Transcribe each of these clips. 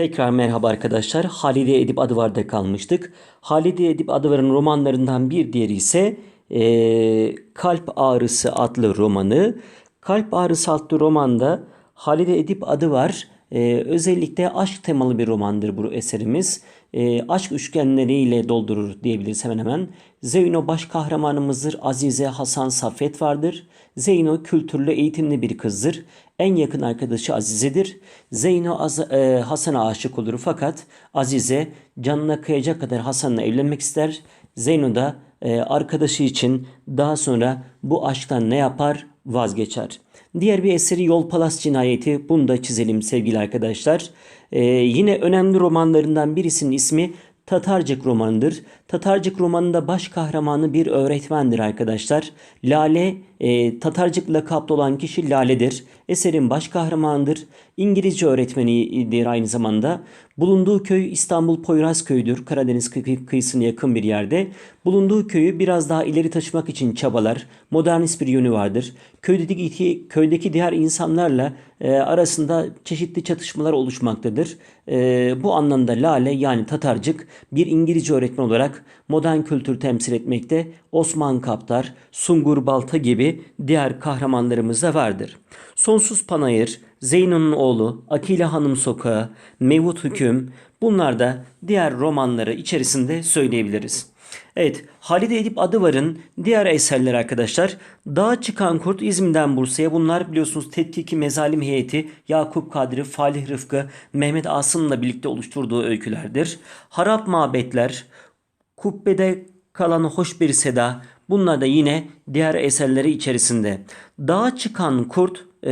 Tekrar merhaba arkadaşlar. Halide Edip Adıvar'da kalmıştık. Halide Edip Adıvar'ın romanlarından bir diğeri ise eee, Kalp Ağrısı adlı romanı. Kalp Ağrısı adlı romanda Halide Edip Adıvar eee, özellikle aşk temalı bir romandır bu eserimiz. Eee, aşk üçgenleriyle doldurur diyebiliriz hemen hemen. Zeyno baş kahramanımızdır. Azize Hasan Saffet vardır. Zeyno kültürlü, eğitimli bir kızdır. En yakın arkadaşı Azize'dir. Zeyno Az- e, Hasan'a aşık olur fakat Azize canına kıyacak kadar Hasan'la evlenmek ister. Zeyno da e, arkadaşı için daha sonra bu aşktan ne yapar? Vazgeçer. Diğer bir eseri Yol Palas Cinayeti. Bunu da çizelim sevgili arkadaşlar. E, yine önemli romanlarından birisinin ismi Tatarcık romanıdır. Tatarcık romanında baş kahramanı bir öğretmendir arkadaşlar. Lale, e, Tatarcık lakaplı olan kişi Lale'dir. Eserin baş kahramanıdır. İngilizce öğretmenidir aynı zamanda. Bulunduğu köy İstanbul Poyrazköy'dür. Karadeniz kıy- kıyısına yakın bir yerde. Bulunduğu köyü biraz daha ileri taşımak için çabalar. Modernist bir yönü vardır. Köydeki, köydeki diğer insanlarla e, arasında çeşitli çatışmalar oluşmaktadır. E, bu anlamda Lale yani Tatarcık bir İngilizce öğretmen olarak modern kültür temsil etmekte. Osman Kaptar, Sungur Balta gibi diğer kahramanlarımız da vardır. Sonsuz Panayır, Zeyno'nun oğlu, Akile Hanım Sokağı, Mevut Hüküm bunlar da diğer romanları içerisinde söyleyebiliriz. Evet, Halide Edip Adıvar'ın diğer eserleri arkadaşlar. Dağa Çıkan Kurt İzmir'den Bursa'ya. Bunlar biliyorsunuz Tetkiki Mezalim Heyeti, Yakup Kadri, Falih Rıfkı, Mehmet Asım'la birlikte oluşturduğu öykülerdir. Harap Mabetler, Kubbede kalan hoş bir seda. Bunlar da yine diğer eserleri içerisinde. Dağa çıkan kurt e,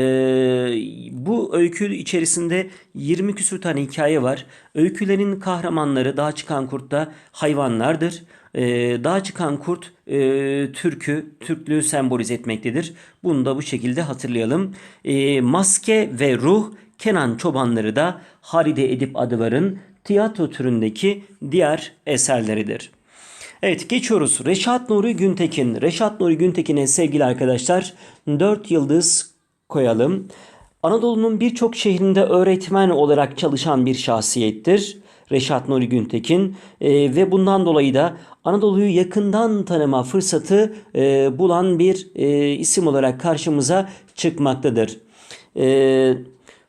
bu öykü içerisinde 20 küsur tane hikaye var. Öykülerin kahramanları dağa çıkan kurtta hayvanlardır. E, dağa çıkan kurt e, türkü, Türklüğü sembolize etmektedir. Bunu da bu şekilde hatırlayalım. E, maske ve ruh Kenan Çobanları da Halide Edip Adıvar'ın tiyatro türündeki diğer eserleridir. Evet geçiyoruz. Reşat Nuri Güntekin. Reşat Nuri Güntekin'e sevgili arkadaşlar 4 yıldız koyalım. Anadolu'nun birçok şehrinde öğretmen olarak çalışan bir şahsiyettir. Reşat Nuri Güntekin Ee, ve bundan dolayı da Anadolu'yu yakından tanıma fırsatı e, bulan bir e, isim olarak karşımıza çıkmaktadır. Ee,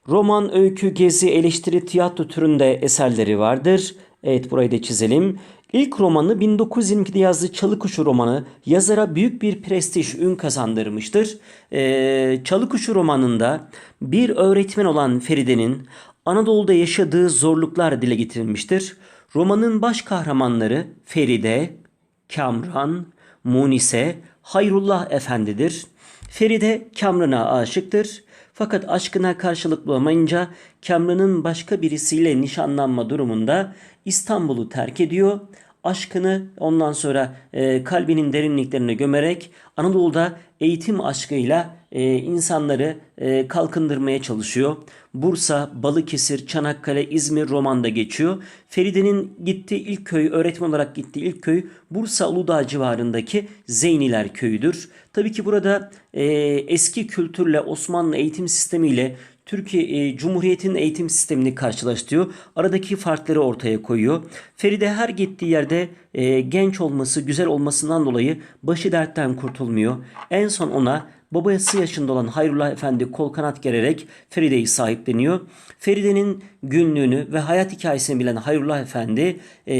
roman, öykü, gezi, eleştiri, tiyatro türünde eserleri vardır. Evet burayı da çizelim. İlk romanı 1922'de yazdığı Çalıkuşu romanı yazara büyük bir prestij, ün kazandırmıştır. Ee, Çalıkuşu romanında bir öğretmen olan Feride'nin Anadolu'da yaşadığı zorluklar dile getirilmiştir. Romanın baş kahramanları Feride, Kamran, Munise, Hayrullah Efendidir. Feride Kamran'a aşıktır. Fakat aşkına karşılık bulamayınca Kamran'ın başka birisiyle nişanlanma durumunda İstanbul'u terk ediyor. Aşkını ondan sonra e, kalbinin derinliklerine gömerek Anadolu'da eğitim aşkıyla e, insanları e, kalkındırmaya çalışıyor. Bursa, Balıkesir, Çanakkale, İzmir romanda geçiyor. Feride'nin gittiği ilk köy, öğretmen olarak gittiği ilk köy Bursa Uludağ civarındaki Zeyniler köyüdür. Tabii ki burada e, eski kültürle Osmanlı eğitim sistemiyle Türkiye e, Cumhuriyet'in eğitim sistemini karşılaştırıyor. Aradaki farkları ortaya koyuyor. Feride her gittiği yerde e, genç olması, güzel olmasından dolayı başı dertten kurtulmuyor. En son ona babası yaşında olan Hayrullah Efendi kol kanat gererek Feride'yi sahipleniyor. Feride'nin günlüğünü ve hayat hikayesini bilen Hayrullah Efendi e,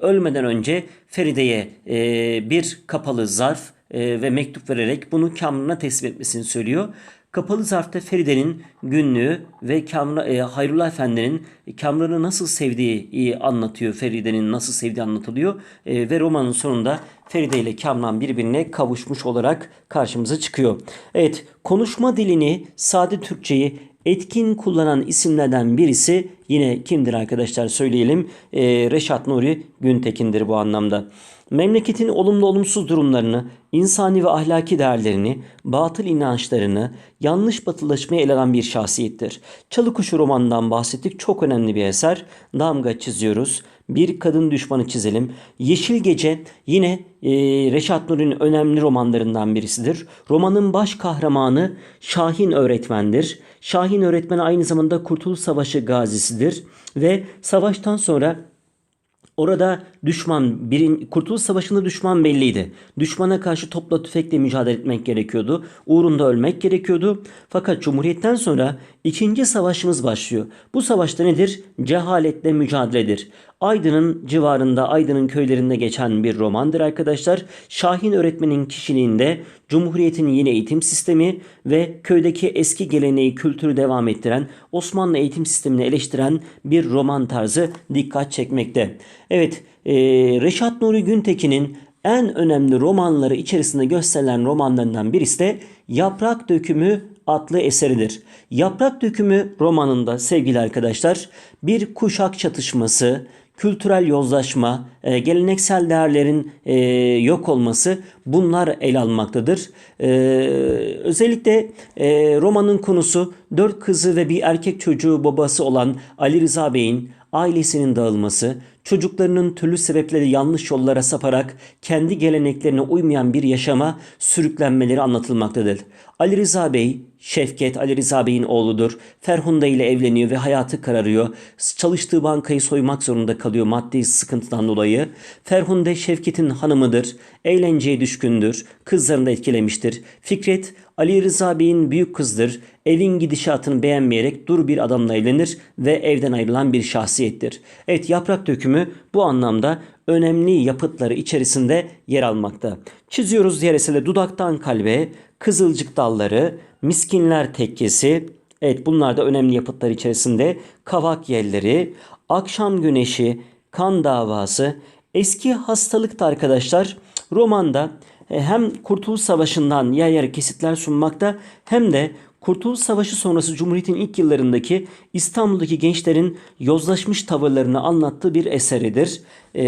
ölmeden önce Feride'ye e, bir kapalı zarf e, ve mektup vererek bunu Kamran'a teslim etmesini söylüyor. Kapalı zarfta Feride'nin günlüğü ve Kamra, e, Hayrullah Efendi'nin Kamran'ı nasıl sevdiği e, anlatıyor. Feride'nin nasıl sevdiği anlatılıyor. E, ve romanın sonunda Feride ile Kamran birbirine kavuşmuş olarak karşımıza çıkıyor. Evet konuşma dilini sade Türkçeyi etkin kullanan isimlerden birisi yine kimdir arkadaşlar söyleyelim. E, Reşat Nuri Güntekin'dir bu anlamda. Memleketin olumlu olumsuz durumlarını, insani ve ahlaki değerlerini, batıl inançlarını, yanlış batılaşmayı ele alan bir şahsiyettir. Çalıkuşu romanından bahsettik. Çok önemli bir eser. Damga çiziyoruz. Bir kadın düşmanı çizelim. Yeşil Gece yine e, Reşat Nuri'nin önemli romanlarından birisidir. Romanın baş kahramanı Şahin öğretmendir. Şahin öğretmen aynı zamanda Kurtuluş Savaşı gazisidir ve savaştan sonra Orada düşman, birin, Kurtuluş Savaşı'nda düşman belliydi. Düşmana karşı topla tüfekle mücadele etmek gerekiyordu. Uğrunda ölmek gerekiyordu. Fakat Cumhuriyet'ten sonra ikinci savaşımız başlıyor. Bu savaşta nedir? Cehaletle mücadeledir. Aydın'ın civarında, Aydın'ın köylerinde geçen bir romandır arkadaşlar. Şahin öğretmenin kişiliğinde Cumhuriyet'in yeni eğitim sistemi ve köydeki eski geleneği, kültürü devam ettiren, Osmanlı eğitim sistemini eleştiren bir roman tarzı dikkat çekmekte. Evet, e, Reşat Nuri Güntekin'in en önemli romanları içerisinde gösterilen romanlarından birisi de Yaprak Dökümü adlı eseridir. Yaprak Dökümü romanında sevgili arkadaşlar bir kuşak çatışması, kültürel yozlaşma, e, geleneksel değerlerin e, yok olması bunlar ele almaktadır. E, özellikle romanın konusu dört kızı ve bir erkek çocuğu babası olan Ali Rıza Bey'in ailesinin dağılması, çocuklarının türlü sebepleri yanlış yollara saparak kendi geleneklerine uymayan bir yaşama sürüklenmeleri anlatılmaktadır. Ali Rıza Bey, Şevket Ali Rıza Bey'in oğludur. Ferhunda ile evleniyor ve hayatı kararıyor. Çalıştığı bankayı soymak zorunda kalıyor maddi sıkıntıdan dolayı. Ferhunde Şevket'in hanımıdır. Eğlenceye düşkündür. Kızlarını da etkilemiştir. Fikret Ali Rıza Bey'in büyük kızdır. Evin gidişatını beğenmeyerek dur bir adamla evlenir ve evden ayrılan bir şahsiyettir. Evet yaprak dökümü bu anlamda önemli yapıtları içerisinde yer almakta. Çiziyoruz diğer eserde dudaktan kalbe, kızılcık dalları, miskinler tekkesi, evet bunlar da önemli yapıtlar içerisinde. Kavak yelleri, akşam güneşi, kan davası, eski hastalıkta arkadaşlar romanda e, hem Kurtuluş Savaşı'ndan yer yer kesitler sunmakta hem de Kurtuluş Savaşı sonrası Cumhuriyet'in ilk yıllarındaki İstanbul'daki gençlerin yozlaşmış tavırlarını anlattığı bir eseridir. Ee,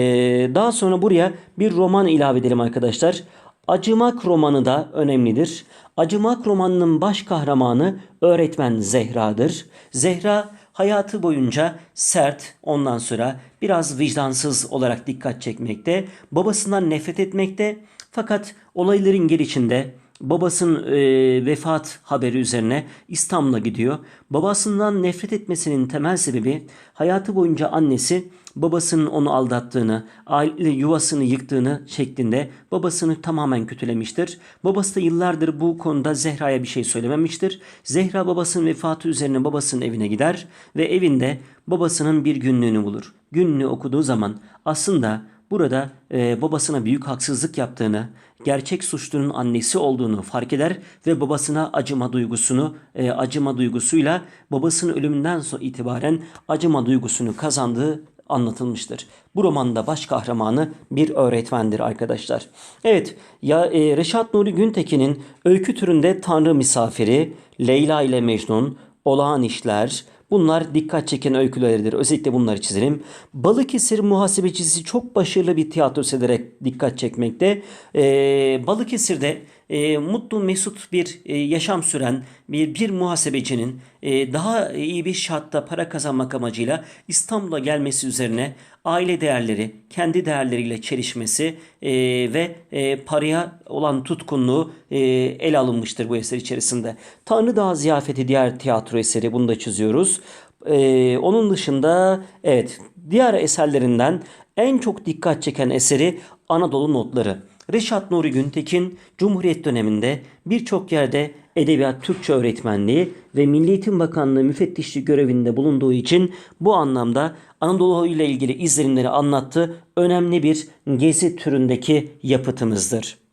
daha sonra buraya bir roman ilave edelim arkadaşlar. Acımak romanı da önemlidir. Acımak romanının baş kahramanı öğretmen Zehra'dır. Zehra hayatı boyunca sert, ondan sonra biraz vicdansız olarak dikkat çekmekte, babasından nefret etmekte. Fakat olayların gelişinde babasının e, vefat haberi üzerine İstanbul'a gidiyor. Babasından nefret etmesinin temel sebebi hayatı boyunca annesi babasının onu aldattığını, aile yuvasını yıktığını şeklinde babasını tamamen kötülemiştir. Babası da yıllardır bu konuda Zehra'ya bir şey söylememiştir. Zehra babasının vefatı üzerine babasının evine gider ve evinde babasının bir günlüğünü bulur. Günlüğü okuduğu zaman aslında burada e, babasına büyük haksızlık yaptığını, gerçek suçlunun annesi olduğunu fark eder ve babasına acıma duygusunu, e, acıma duygusuyla babasının ölümünden sonra itibaren acıma duygusunu kazandığı anlatılmıştır. Bu romanda baş kahramanı bir öğretmendir arkadaşlar. Evet, ya e, Reşat Nuri Güntekin'in öykü türünde Tanrı Misafiri, Leyla ile Mecnun, Olağan İşler, Bunlar dikkat çeken öyküleridir. Özellikle bunları çizelim. Balıkesir muhasebecisi çok başarılı bir tiyatro ederek dikkat çekmekte. Ee, Balıkesir'de e, mutlu mesut bir e, yaşam süren bir, bir muhasebecinin e, daha iyi bir şartta para kazanmak amacıyla İstanbul'a gelmesi üzerine aile değerleri, kendi değerleriyle çelişmesi e, ve e, paraya olan tutkunluğu e, ele alınmıştır bu eser içerisinde. Tanrı Dağı Ziyafeti diğer tiyatro eseri bunu da çiziyoruz. E, onun dışında evet diğer eserlerinden en çok dikkat çeken eseri Anadolu Notları. Reşat Nuri Güntekin Cumhuriyet döneminde birçok yerde edebiyat Türkçe öğretmenliği ve Milli Eğitim Bakanlığı müfettişliği görevinde bulunduğu için bu anlamda Anadolu ile ilgili izlenimleri anlattı. Önemli bir gezi türündeki yapıtımızdır.